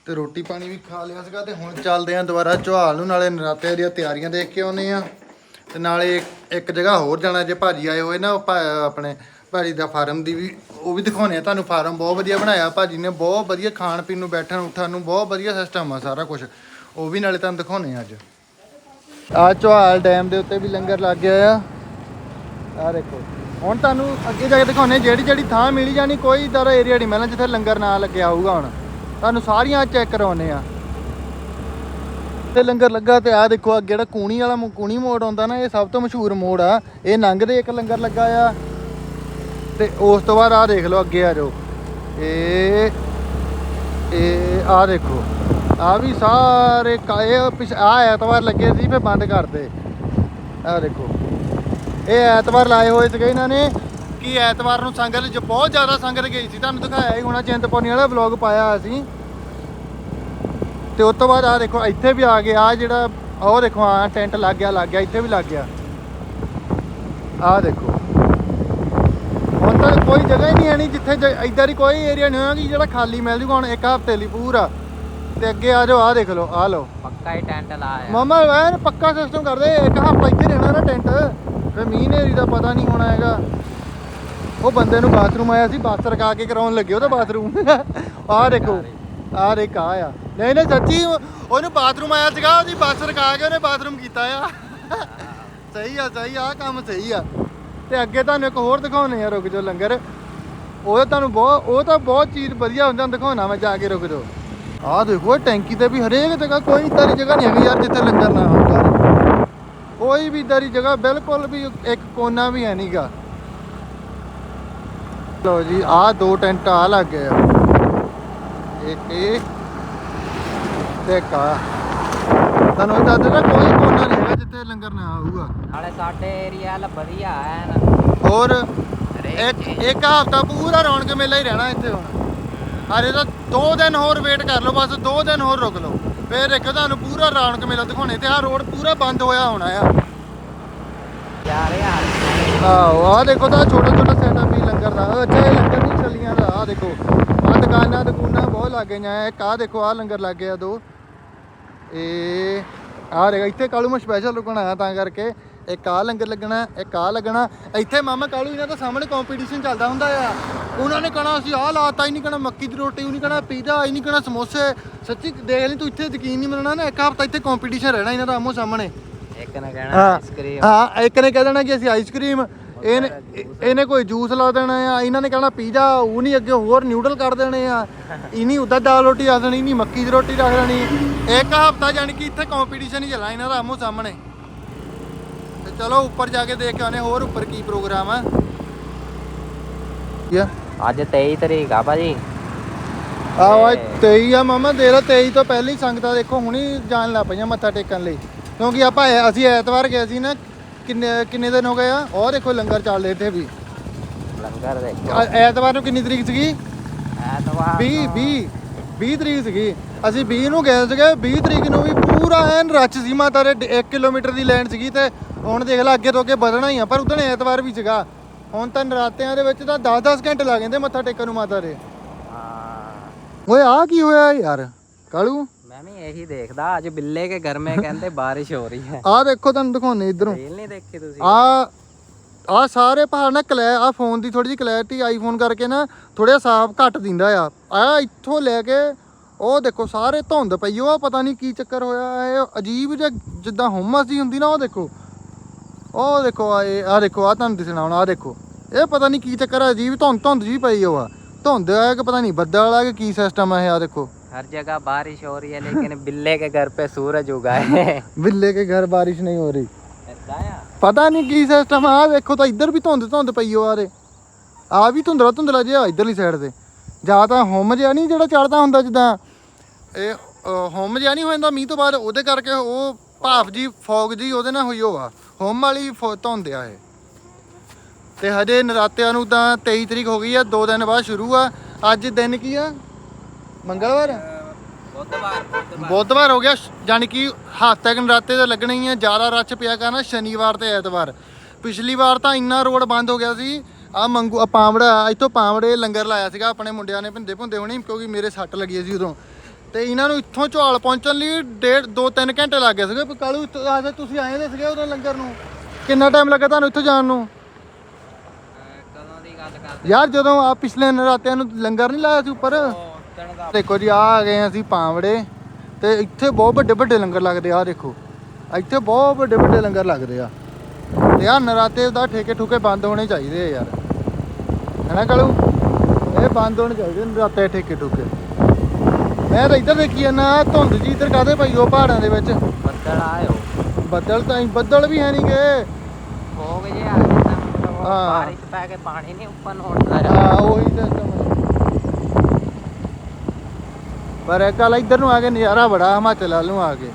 ਤੇ ਰੋਟੀ ਪਾਣੀ ਵੀ ਖਾ ਲਿਆ ਸੀਗਾ ਤੇ ਹੁਣ ਚੱਲਦੇ ਆਂ ਦੁਬਾਰਾ ਚੌਹਾਲ ਨੂੰ, ਨਾਲੇ ਨਰਾਤੇ ਦੀਆਂ ਤਿਆਰੀਆਂ ਦੇਖ ਕੇ ਆਉਨੇ ਆ। ਤੇ ਨਾਲੇ ਇੱਕ- ਜਗ੍ਹਾ ਹੋਰ ਜਾਣਾ, ਜੇ ਭਾਜੀ ਆਏ ਹੋਏ ਨਾ ਭਾ- ਆਪਣੇ ਭਾਜੀ ਦਾ ਫਾਰਮ ਦੀ ਵੀ, ਉਹ ਵੀ ਦਿਖਾਉਣੇ ਆ ਤੁਹਾਨੂੰ ਫਾਰਮ, ਬਹੁਤ ਵਧੀਆ ਬਣਾਇਆ ਭਾਜੀ ਨੇ, ਬਹੁਤ ਵਧੀਆ ਖਾਣ ਪੀਣ ਨੂੰ ਬੈਠਣ ਉੱਠਣ ਨੂੰ, ਬਹੁਤ ਵਧੀਆ ਸਿਸਟਮ ਆ ਸਾਰਾ ਕੁਝ ਉਹ ਵੀ ਨਾਲੇ ਤੁਹਾਨੂੰ ਦਿਖਾਉਣੇ ਆ ਅੱਜ। ਆ ਚੌਹਾਲ ਡੈਮ ਦੇ ਉੱਤੇ ਵੀ ਲੰਗਰ ਲੱਗ ਗਿਆ ਆ। ਆ ਦੇਖੋ, ਹੁਣ ਤੁਹਾਨੂੰ ਅੱਗੇ ਜਾ ਕੇ ਦਿਖਾਉਣੇ ਜਿਹੜੀ ਜਿਹੜੀ ਥਾਂ ਮਿਲੀ ਜਾਣੀ, ਕੋਈ ਇਦਾਂ ਦਾ ਏਰੀਆ ਨਹੀਂ ਮਿਲਣਾ ਜਿੱਥੇ ਲੰਗਰ ਨਾ ਲੱਗਿਆ ਹੋਊਗਾ ਹੁਣ। ਤੁਹਾਨੂੰ ਸਾਰੀਆਂ ਚੈੱਕ ਕਰਾਉਣੇ ਆ। ਤੇ ਲੰਗਰ ਲੱਗਾ ਤੇ ਆ ਦੇਖੋ ਆ ਜਿਹੜਾ ਕੂਣੀ ਵਾਲਾ ਕੂਣੀ ਮੋੜ ਆਉਂਦਾ ਨਾ, ਇਹ ਸਭ ਤੋਂ ਮਸ਼ਹੂਰ ਮੋੜ ਆ। ਇਹ ਲੰਘਦੇ ਇੱਕ ਲੰਗਰ ਲੱਗਾ ਆ। ਤੇ ਉਸ ਤੋਂ ਬਾਅਦ ਆ ਦੇਖ ਲਓ, ਅੱਗੇ ਆ ਜਾਓ। ਇਹ ਇਹ ਆ ਦੇਖੋ। ਆ ਵੀ ਸਾਰੇ ਕ- ਇਹ ਪਿਛ ਆ ਐਤਵਾਰ ਲੱਗੇ ਸੀ ਫੇ ਬੰਦ ਕਰਤੇ ਆ ਦੇਖੋ। ਇਹ ਐਤਵਾਰ ਲਾਏ ਹੋਏ ਸੀਗੇ ਇਹਨਾਂ ਨੇ, ਕਿ ਐਤਵਾਰ ਨੂੰ ਸੰਗਤ ਚ ਬਹੁਤ ਜ਼ਿਆਦਾ ਸੰਗਤ ਗਈ ਸੀ। ਤੁਹਾਨੂੰ ਦਿਖਾਇਆ ਹੀ ਹੋਣਾ, ਚਿੰਤਪੁਰਨੀ ਵਾਲਾ ਵਲੌਗ ਪਾਇਆ ਅਸੀਂ ਤੇ ਉਸ ਤੋਂ ਬਾਅਦ ਆ ਦੇਖੋ, ਇੱਥੇ ਵੀ ਆ ਗਿਆ ਆ ਜਿਹੜਾ, ਉਹ ਦੇਖੋ ਆ ਟੈਂਟ ਲੱਗ ਗਿਆ ਲੱਗ ਗਿਆ, ਇੱਥੇ ਵੀ ਲੱਗ ਗਿਆ। ਆ ਦੇਖੋ। ਕੋਈ ਜਗ੍ਹਾ ਹੀ ਨਹੀਂ ਨਹੀਂ ਜਿੱਥੇ ਏਦਾਂ ਦੀ ਕੋਈ ਏਰੀਆ ਨਹੀਂ ਹੋਇਆ ਕਿ ਜਿਹੜਾ ਖਾਲੀ ਮਿਲ ਜੂਗਾ ਹੁਣ ਇੱਕ ਹਫ਼ਤੇ ਲਈ ਪੂਰਾ। ਤੇ ਅੱਗੇ ਆ ਜਾਓ ਆ ਦੇਖ ਲਓ ਆ ਲਓ। ਪੱਕਾ ਹੀ ਟੈਂਟ ਲਾਇਆ ਮਾਮਾ ਐਨ ਪੱਕਾ ਸਿਸਟਮ ਕਰਦੇ ਇੱਕ ਹਫ਼ਤਾ ਇੱਥੇ ਰਹਿਣਾ ਨਾ ਟੈਂਟ। ਫੇ ਮੀਂਹ ਨੇਰੀ ਦਾ ਪਤਾ ਨਹੀਂ ਹੋਣਾ ਹੈਗਾ। ਉਹ ਬੰਦੇ ਨੂੰ ਬਾਥਰੂਮ ਆਇਆ ਸੀ ਬਾਥ ਰਕਾ ਕੇ ਕਰਾਉਣ ਲੱਗੇ ਉਹਦਾ ਬਾਥਰੂਮ ਆਹ ਦੇਖੋ ਆਹ ਦੇਖ ਆ ਆ। ਨਹੀਂ ਨਹੀਂ ਸੱਚੀ ਉਹ- ਉਹਨੂੰ ਬਾਥਰੂਮ ਆਇਆ ਸੀਗਾ ਉਹਦੀ ਬੱਸ ਰਕਾ ਕੇ ਉਹਨੇ ਬਾਥਰੂਮ ਕੀਤਾ ਆ। ਸਹੀ ਆ ਸਹੀ ਆ ਕੰਮ ਸਹੀ ਆ। ਤੇ ਅੱਗੇ ਤੁਹਾਨੂੰ ਇੱਕ ਹੋਰ ਦਿਖਾਉਣੇ ਆ ਰੁਕ ਜਾਓ ਲੰਗਰ। ਉਹ ਤੁਹਾਨੂੰ ਬਹੁਤ ਉਹ ਤਾਂ ਬਹੁਤ ਚੀਜ਼ ਵਧੀਆ ਹੁੰਦਾ ਦਿਖਾਉਣਾ ਮੈਂ ਜਾ ਕੇ ਰੁਕ ਜਾਓ। ਆਹ ਦੇਖੋ ਟੈਂਕੀ ਤੇ ਵੀ ਹਰੇਕ ਜਗ੍ਹਾ ਕੋਈ ਇਦਾਂ ਦੀ ਜਗ੍ਹਾ ਨਹੀਂ ਹੈਗੀ ਯਾਰ, ਜਿੱਥੇ ਲੰਗਰ ਨਾ ਹੁੰਦਾ। ਕੋਈ ਵੀ ਇਦਾਂ ਦੀ ਜਗ੍ਹਾ, ਬਿਲਕੁਲ ਵੀ ਇੱਕ ਕੋਨਾ ਵੀ ਹੈ ਨਹੀਂਗਾ ਲੋ ਜੀ, ਆਹ ਦੋ ਟੈਂਟ ਆ ਲੱਗ ਗਏ ਆ। ਇੱਕ ਇਹ ਤੇ ਇੱਕ ਤੁਹਾਨੂੰ ਇਹ ਦੱਸ ਦੇਣਾ ਕੋਈ ਕੋਨਾ ਨਹੀਂ ਜਿੱਥੇ ਲੰਗਰ ਨਾ ਆਊਗਾ? ਨਾਲੇ ਸਾਡੇ ਏਰੀਆ ਲ ਵਧੀਆ ਐਨ। ਹੋਰ? ਇੱਕ ਇੱਕ ਹਫਤਾ ਪੂਰਾ ਰੌਣਕ ਮੇਲਾ ਹੀ ਰਹਿਣਾ ਇੱਥੇ ਹੁਣ। ਅਰੇ ਤਾਂ 2 ਦਿਨ ਹੋਰ ਵੇਟ ਕਰ ਲਓ ਬਸ 2 ਦਿਨ ਹੋਰ ਰੁਕ ਲਓ। ਫੇਰ ਦੇਖੋ ਤੁਹਾਨੂੰ ਪੂਰਾ ਰੌਣਕ ਮੇਲਾ ਦਿਖਾਉਣੇ। ਤੇ ਆਹ ਰੋਡ ਪੂਰਾ ਬੰਦ ਹੋਇਆ ਹੋਣਾ ਆ। ਯਾਰ ਆਹੋ ਆਹ ਦੇਖੋ ਤਾਂ ਛੋਟਾ ਛੋਟਾ ਸੈਟਅਪ ਹੀ ਲੰਗਰ ਦਾ। ਅੱਛਾ ਇਹ ਲੰਗਰ ਨਹੀਂ ਚੱਲੀਆਂ ਦਾ ਆਹ ਦੇਖੋ। ਆਹ ਦੁਕਾਨਾਂ ਦੁਕਾਨਾਂ ਬਹੁਤ ਲੱਗ ਗਈਆਂ ਇੱਕ ਆਹ ਦੇਖੋ ਆਹ ਲੰਗਰ ਲੱਗ ਗਿਆ ਦੋ। ਇਹ ਆਹ ਦੇਖੋ ਇੱਥੇ ਕਾਲੂ ਮੈਂ ਸਪੈਸ਼ਲ ਰੁਕਣਾ ਆਇਆ ਤਾਂ ਕਰਕੇ। ਇੱਕ ਆਹ ਲੰਗਰ ਲੱਗਣਾ ਇੱਕ ਆਹ ਲੱਗਣਾ। ਇੱਥੇ ਮਾਮਾ ਕਾਲੂ ਇਹਨਾਂ ਦਾ ਸਾਹਮਣੇ ਕੰਪੀਟੀਸ਼ਨ ਚੱਲਦਾ ਹੁੰਦਾ ਆ। ਉਹਨਾਂ ਨੇ ਕਹਣਾ ਅਸੀਂ ਆਹ ਲਾਤਾ ਹੀ ਨਹੀਂ ਕਹਣਾ ਮੱਕੀ ਦੀ ਰੋਟੀ ਉਹ ਨਹੀਂ ਕਹਣਾ ਪੀਜ਼ਾ ਹੀ ਨਹੀਂ ਕਹਣਾ ਸਮੋਸੇ। ਸੱਚੀ ਦੇਖ ਲਈ ਤੂੰ ਇੱਥੇ ਯਕੀਨ ਨਹੀਂ ਮੰਨਣਾ ਨਾ ਇੱਕ ਹਫਤਾ ਇੱਥੇ ਕੰਪੀਟੀਸ਼ਨ ਰਹਿਣਾ ਇਹਨਾਂ ਦਾ ਆਮੋ ਸਾਹਮਣੇ। ਇੱਕ ਨੇ ਕਹਿਣਾ ਹਾਂ ਆਈਸਕ੍ਰੀਮ ਹਾਂ ਇੱਕ ਨੇ ਕਹਿ ਦੇਣਾ ਕਿ ਅਸੀਂ ਆਈਸਕ੍ਰੀਮ ਇਹਨੇ ਇਹਨੇ ਕੋਈ ਜੂਸ ਲਾ ਦੇਣਾ ਆ ਇਹਨਾਂ ਨੇ ਕਹਿਣਾ ਪੀਜ਼ਾ ਉਹ ਨਹੀਂ ਅੱਗੇ ਹੋਰ ਨਿਊਡਲ ਕਰ ਦੇਣੇ ਆ। ਇਨੀ ਉਦਾਂ ਦਾਲ ਰੋਟੀ ਰੱਖ ਦੇਣੀ ਨਹੀਂ ਮੱਕੀ ਦੀ ਰੋਟੀ ਰੱਖ ਦੇਣੀ। ਇੱਕ ਹਫਤਾ ਜਾਣੀ ਕਿ ਇੱਥੇ ਕੰਪੀਟੀਸ਼ਨ ਹੀ ਚੱਲਣਾ ਇਹਨਾਂ ਦਾ ਆਮੋ ਸਾਹਮਣੇ। ਤੇ ਚਲੋ ਉੱਪਰ ਜਾ ਕੇ ਦੇਖ ਕੇ ਆਨੇ ਹੋਰ ਉੱਪਰ ਕੀ ਪ੍ਰੋਗਰਾਮ ਆ। ਯਾ ਅੱਜ 23 ਤਰੀਕ ਆ ਭਾਜੀ। ਆਹ 23 ਆ ਮਾਮਾ ਦੇ ਲਾ 23 ਤੋਂ ਪਹਿਲਾਂ ਹੀ ਸੰਗਤਾਂ ਦੇਖੋ ਹੁਣੀ ਜਾਣ ਲੱਗ ਪਈਆਂ ਮੱਥਾ ਟੇਕਣ ਲਈ। ਕਿਉਂਕਿ ਆਪਾਂ ਅਸੀਂ ਐਤਵਾਰ ਗਏ ਸੀ ਨਾ ਕਿੰਨੇ ਕਿੰਨੇ ਦਿਨ ਹੋ ਗਏ ਆ? ਉਹ ਦੇਖੋ ਲੰਗਰ ਚੱਲਦੇ ਇੱਥੇ ਵੀ। ਲੰਗਰ ਦੇ ਐ- ਐਤਵਾਰ ਨੂੰ ਕਿੰਨੀ ਤਰੀਕ ਸੀਗੀ? ਐਤਵਾਰ 20 20 20 ਤਰੀਕ ਸੀਗੀ। ਅਸੀਂ 20 ਨੂੰ ਗਏ ਸੀਗੇ 20 ਤਰੀਕ ਨੂੰ ਵੀ ਪੂਰਾ ਐਨ ਰੱਛ ਸੀ ਮਾਤਾ ਦੇ 1 ਕਿਲੋਮੀਟਰ ਦੀ ਲਾਈਨ ਸੀਗੀ ਤੇ ਹੁਣ ਦੇਖ ਲੈ ਅੱਗੇ ਤੋਂ ਅੱਗੇ ਵਧਣਾ ਹੀ ਆ ਪਰ ਉਦੋਂ ਐਤਵਾਰ ਵੀ ਸੀਗਾ। ਹੁਣ ਤਾਂ ਨਰਾਤਿਆਂ ਦੇ ਵਿੱਚ ਤਾਂ 10-10 ਘੰਟੇ ਲੱਗ ਜਾਂਦੇ ਮੱਥਾ ਟੇਕਣ ਨੂੰ ਮਾਤਾ ਦੇ। ਹਾਂ। ਓਏ ਆ ਕੀ ਹੋਇਆ ਯਾਰ? ਕਾਲੂ? ਮੈਂ ਵੀ ਇਹੀ ਦੇਖਦਾ ਅੱਜ ਬਿੱਲੇ ਕੇ ਘਰ ਮੇ ਕਹਿੰਦੇ ਬਾਰਿਸ਼ ਹੋ ਰਹੀ ਹੈ। ਆ ਦੇਖੋ ਤੁਹਾਨੂੰ ਦਿਖਾਉਣੇ ਇਧਰੋਂ। ਰੀਲ ਨਹੀਂ ਦੇਖੀ ਤੁਸੀਂ? ਆ ਆ ਸਾਰੇ ਪਹਾੜ ਨਾ ਕਲੈ ਆ ਫੋਨ ਦੀ ਥੋੜੀ ਜਿਹੀ ਕਲੈਰਿਟੀ ਆਈਫੋਨ ਕਰਕੇ ਨਾ ਥੋੜਾ ਸਾਫ਼ ਘੱਟ ਦਿੰਦਾ ਆ। ਆ ਇੱਥੋਂ ਲੈ ਕੇ ਉਹ ਦੇਖੋ ਸਾਰੇ ਧੁੰਦ ਪਈ ਉਹ ਪਤਾ ਨਹੀਂ ਕੀ ਚੱਕਰ ਹੋਇਆ ਇਹ ਅਜੀਬ ਜਿਹਾ ਜਿੱਦਾਂ ਹੁਮਸ ਦੀ ਹੁੰਦੀ ਨਾ ਉਹ ਦੇਖੋ। ਉਹ ਦੇਖੋ ਆ ਇਹ ਆ ਦੇਖੋ ਆ ਤੁਹਾਨੂੰ ਦਿਸਣਾ ਹੁਣ ਆ ਦੇਖੋ। ਇਹ ਪਤਾ ਨਹੀਂ ਕੀ ਚੱਕਰ ਅਜੀਬ ਧੁੰਦ ਧੁੰਦ ਜੀ ਪਈ ਉਹ ਆ। ਧੁੰਦ ਆ ਕਿ ਪਤਾ ਨਹੀਂ ਬੱਦਲ ਆ ਕਿ ਕੀ ਸਿਸਟਮ ਆ ਇਹ ਆ ਦੇਖੋ हर जगह बारिश हो रही है लेकिन बिल्ले के घर पे सूरज उगा है ਬਿੱਲੇ ਕੇ ਘਰ ਬਾਰਿਸ਼ ਨਹੀਂ ਹੋ ਰਹੀ ऐसा है? ਪਤਾ ਨਹੀਂ ਕੀ ਸਿਸਟਮ ਆ ਦੇਖੋ ਤਾਂ ਇੱਧਰ ਵੀ ਧੁੰਦ ਧੁੰਦ ਪਈ ਓ ਆਰੇ ਆ ਵੀ ਧੁੰਦਲਾ ਧੁੰਦਲਾ ਜਿਹਾ ਇਧਰਲੀ ਸਾਈਡ ਤੇ ਜਾਂ ਤਾਂ ਹੁਮ ਜਿਹਾ ਨਹੀਂ ਜਿਹੜਾ ਚੜਦਾ ਹੁੰਦਾ ਜਿੱਦਾਂ ਇਹ ਅ, ਹੁਮ ਜਿਹਾ ਨਹੀਂ ਹੋ ਜਾਂਦਾ ਮੀਂਹ ਤੋਂ ਬਾਅਦ ਉਹਦੇ ਕਰਕੇ ਉਹ ਭਾਫ ਜੀ ਫੌਗ ਜੀ ਉਹਦੇ ਨਾਲ ਹੋਈ ਉਹ ਆ ਹੁਮ ਵਾਲੀ ਫੌ- ਧੁੰਦ ਆ ਇਹ ਤੇ ਹਜੇ ਨਰਾਤਿਆਂ ਨੂੰ ਤਾਂ 23 ਤਰੀਕ ਹੋ ਗਈ ਆ ਦੋ ਦਿਨ ਬਾਅਦ ਸ਼ੁਰੂ ਆ। ਅੱਜ ਦਿਨ ਕੀ ਆ? ਮੰਗਲਵਾਰ? ਬੁੱਧਵਾਰ ਬੁੱਧਵਾਰ। ਹੋ ਗਿਆ ਯਾਨੀ ਕਿ ਹਫ਼ਤੇ ਕਿ ਨਰਾਤੇ ਤਾਂ ਲੱਗਣੇ ਹੀ ਆ ਜ਼ਿਆਦਾ ਰੱਛ ਪਿਆ ਕਰਨਾ ਸ਼ਨੀਵਾਰ ਤੇ ਐਤਵਾਰ। ਪਿਛਲੀ ਵਾਰ ਤਾਂ ਇੰਨਾ ਰੋਡ ਬੰਦ ਹੋ ਗਿਆ ਸੀ ਆ ਮੰਗੂ ਆ ਪਾਵੜਾ ਇੱਥੋਂ ਪਾਵੜੇ ਲੰਗਰ ਲਾਇਆ ਸੀਗਾ ਆਪਣੇ ਮੁੰਡਿਆਂ ਨੇ ਭਿੰਦੇ ਭੁੰਦੇ ਹੋਣੀ ਕਿਉਂਕਿ ਮੇਰੇ ਸੱਟ ਲੱਗੀ ਸੀ ਉਦੋਂ। ਤੇ ਇਹਨਾਂ ਨੂੰ ਇੱਥੋਂ ਝਾਲ ਪਹੁੰਚਣ ਲਈ ਡੇਢ 2-3 ਘੰਟੇ ਲੱਗ ਗਏ ਸੀਗੇ ਕਾਲੂ ਤੁਸੀਂ ਆਏ ਦੇ ਸੀਗੇ ਉਦੋਂ ਲੰਗਰ ਨੂੰ? ਕਿੰਨਾ ਟਾਈਮ ਲੱਗਾ ਤੁਹਾਨੂੰ ਇੱਥੋਂ ਜਾਣ ਨੂੰ? ਯਾਰ ਜਦੋਂ ਆ ਪਿਛਲੇ ਨਰਾਤਿਆਂ ਨੂੰ ਲੰਗਰ ਨਹੀਂ ਲਾਇਆ ਸੀ ਉੱਪਰ? ਦੇਖੋ ਜੀ ਆ ਆ ਗਏ ਅਸੀਂ ਪਾਵੜੇ ਤੇ ਇੱਥੇ ਬਹੁਤ ਵੱਡੇ ਵੱਡੇ ਲੰਗਰ ਲੱਗਦੇ ਆ ਦੇਖੋ। ਇੱਥੇ ਬਹੁਤ ਵੱਡੇ ਵੱਡੇ ਲੰਗਰ ਲੱਗਦੇ ਆ। ਤੇ ਆ ਨਰਾਤੇ ਦਾ ਠੇਕੇ ਠੁਕੇ ਬੰਦ ਹੋਣੇ ਚਾਹੀਦੇ ਆ ਯਾਰ। ਹੈਨਾ ਕਲੂ? ਇਹ ਬੰਦ ਹੋਣੇ ਚਾਹੀਦੇ ਨਰਾਤੇ ਠੇਕੇ ਠੁਕੇ। ਮੈਂ ਤਾਂ ਇੱਧਰ ਦੇਖੀ ਜਾਂਦਾ ਧੁੰਦ ਜੀ ਇੱਧਰ ਕਾਦੇ ਪਈ ਉਹ ਪਹਾੜਾਂ ਦੇ ਵਿੱਚ? ਬੱਦਲ ਹੋ ਬੱਦਲ ਤਾਂ ਬੱਦਲ ਵੀ ਹੈ ਨਹੀਂਗੇ ਹੋ ਗਏ ਆ ਹਾਂ। ਬਾਰਿਸ਼ ਪੈ ਕੇ ਪਾਣੀ ਨਹੀਂ ਉੱਪਰ ਨੂੰ ਉੱਠਦਾ ਹਾਂ ਉਹੀ ਸਿਸਟਮ ਹੈ ਪਰ ਇਹ ਕੱਲ ਇੱਧਰ ਨੂੰ ਆ ਕੇ ਨਜ਼ਾਰਾ ਬੜਾ ਹਿਮਾਚਲ ਵੱਲ ਨੂੰ ਆ ਕੇ।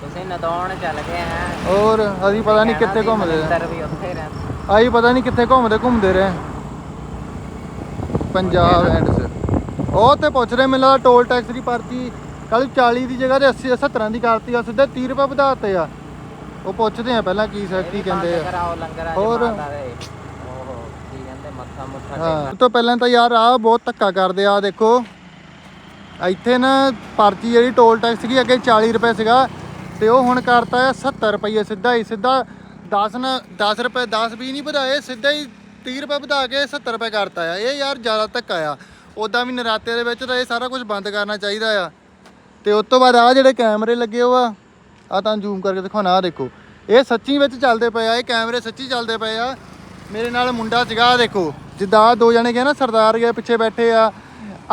ਤੁਸੀਂ ਨਦੌਣ ਚੱਲ ਗਏ ਹੈ ਹੋਰ ਅਸੀਂ ਪਤਾ ਨਹੀਂ ਕਿੱਥੇ ਘੁੰਮਦੇ ਰਹੇ। ਅੰਦਰ ਵੀ ਉੱਥੇ ਰਹਿੰਦੇ ਅਸੀਂ ਪਤਾ ਨਹੀਂ ਕਿੱਥੇ ਘੁੰਮਦੇ ਘੁੰਮਦੇ ਰਹੇ। ਪੰਜਾਬ ਐਂਡ ਸ ਉਹ ਤੇ ਪੁੱਛ ਰਹੇ ਮੈਨੂੰ ਲੱਗਦਾ ਟੋਲ ਟੈਕਸ ਦੀ ਪਰਚੀ ਕੱਲ 40 ਦੀ ਜਗ੍ਹਾ ਤੇ 80 70 ਦੀ ਕਰਤੀ ਆ ਸਿੱਧੇ 30 ਰੁਪਏ ਵਧਾਤੇ ਆ। ਉਹ ਪੁੱਛਦੇ ਆ ਪਹਿਲਾਂ ਕੀ ਸਰ ਕੀ ਕਹਿੰਦੇ ਆ। ਕਰਾਓ ਲੰਗਰ ਅੱਜ ਹੋਰ? ਮਾਤਾ ਦੇ। ਓਹੋ ਕੀ ਕਹਿੰਦੇ ਮੱਥਾ ਮੁੱਠਾ ਹਾਂ। ਉਸ ਤੋਂ ਪਹਿਲਾਂ ਤਾਂ ਯਾਰ ਆ ਬਹੁਤ ਧੱਕਾ ਕਰਦੇ ਆ ਦੇਖੋ। ਇੱਥੇ ਨਾ ਪਰਚੀ ਜਿਹੜੀ ਟੋਲ ਟੈਕਸ ਸੀਗੀ ਅੱਗੇ 40 ਰੁਪਏ ਸੀਗਾ। ਤੇ ਉਹ ਹੁਣ ਕਰਤਾ ਹੈ 70 ਰੁਪਏ ਸਿੱਧਾ ਹੀ ਸਿੱਧਾ 10 ਨਾ 10 ਰੁਪਏ 10 ਵੀ ਨਹੀਂ ਵਧਾਏ ਸਿੱਧਾ ਹੀ 30 ਰੁਪਏ ਵਧਾ ਕੇ 70 ਰੁਪਏ ਕਰਤਾ ਆ। ਇਹ ਯਾਰ ਜ਼ਿਆਦਾ ਧੱਕਾ ਆ। ਉਦਾਂ ਵੀ ਨਰਾਤੇ ਦੇ ਵਿੱਚ ਤਾਂ ਇਹ ਸਾਰਾ ਕੁਝ ਬੰਦ ਕਰਨਾ ਚਾਹੀਦਾ ਆ। ਤੇ ਉਸ ਤੋਂ ਬਾਅਦ ਆ ਜਿਹੜੇ ਕੈਮਰੇ ਲੱਗੇ ਹੋ ਆ ਤਾਂ ਜ਼ੂਮ ਕਰਕੇ ਦਿਖਾਉਣਾ ਆ ਦੇਖੋ। ਇਹ ਸੱਚੀ ਵਿੱਚ ਚੱਲਦੇ ਪਏ ਆ, ਇਹ ਕੈਮਰੇ ਸੱਚੀ ਚੱਲਦੇ ਪਏ ਆ। ਮੇਰੇ ਨਾਲ ਮੁੰਡਾ ਸੀਗਾ ਆ ਦੇਖੋ, ਜਿੱਦਾਂ ਦੋ ਜਣੇ ਗਏ ਨਾ, ਸਰਦਾਰ ਗਏ, ਪਿੱਛੇ ਬੈਠੇ ਆ।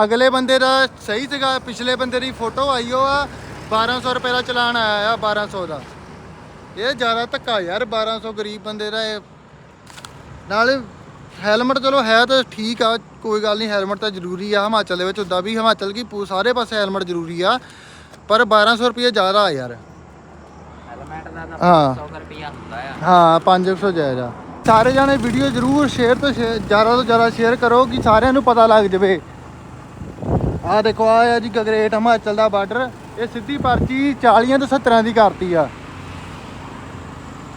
ਅਗਲੇ ਬੰਦੇ ਦਾ ਸਹੀ ਸੀਗਾ, ਪਿਛਲੇ ਬੰਦੇ ਦੀ ਫੋਟੋ ਆਈ, ਉਹ ਆ 1200 ਰੁਪਏ ਦਾ ਚਲਾਨ ਆਇਆ ਆ 1200 ਦਾ। ਇਹ ਜ਼ਿਆਦਾ ਧੱਕਾ ਯਾਰ 1200 ਗਰੀਬ ਬੰਦੇ ਦਾ ਇਹ। ਨਾਲੇ ਹੈਲਮਟ ਚਲੋ ਹੈ ਤਾਂ ਠੀਕ ਆ, ਕੋਈ ਗੱਲ ਨਹੀਂ, ਹੈਲਮਟ ਤਾਂ ਜ਼ਰੂਰੀ ਆ, ਹਿਮਾਚਲ ਦੇ ਵਿੱਚ ਉਦਾਂ ਵੀ, ਹਿਮਾਚਲ ਕੀ ਪੂ- ਸਾਰੇ ਪਾਸੇ ਹੈਲਮਟ ਜ਼ਰੂਰੀ ਆ। ਪਰ 1200 ਰੁਪਏ ਜ਼ਿਆਦਾ ਆ ਯਾਰ। ਦਾ ਤਾਂ ਹਾਂ। 100 ਰੁਪਿਆ ਹੁੰਦਾ ਆ। ਹਾਂ 500 ਜਾਇਜ਼ ਆ। ਸਾਰੇ ਜਾਣੇ ਵੀਡੀਓ ਜ਼ਰੂਰ ਸ਼ੇਅਰ ਤੋਂ ਸ਼ੇ- ਜ਼ਿਆਦਾ ਤੋਂ ਜ਼ਿਆਦਾ ਸ਼ੇਅਰ ਕਰੋ ਕਿ ਸਾਰਿਆਂ ਨੂੰ ਪਤਾ ਲੱਗ ਜਾਵੇ। ਆ ਦੇਖੋ ਆ ਆ ਜੀ ਗਗਰੇਟ ਹਿਮਾਚਲ ਦਾ ਬਾਰਡਰ ਇਹ ਸਿੱਧੀ ਪਰਚੀ 40 ਤੋਂ 70 ਦੀ ਕਰਤੀ ਆ।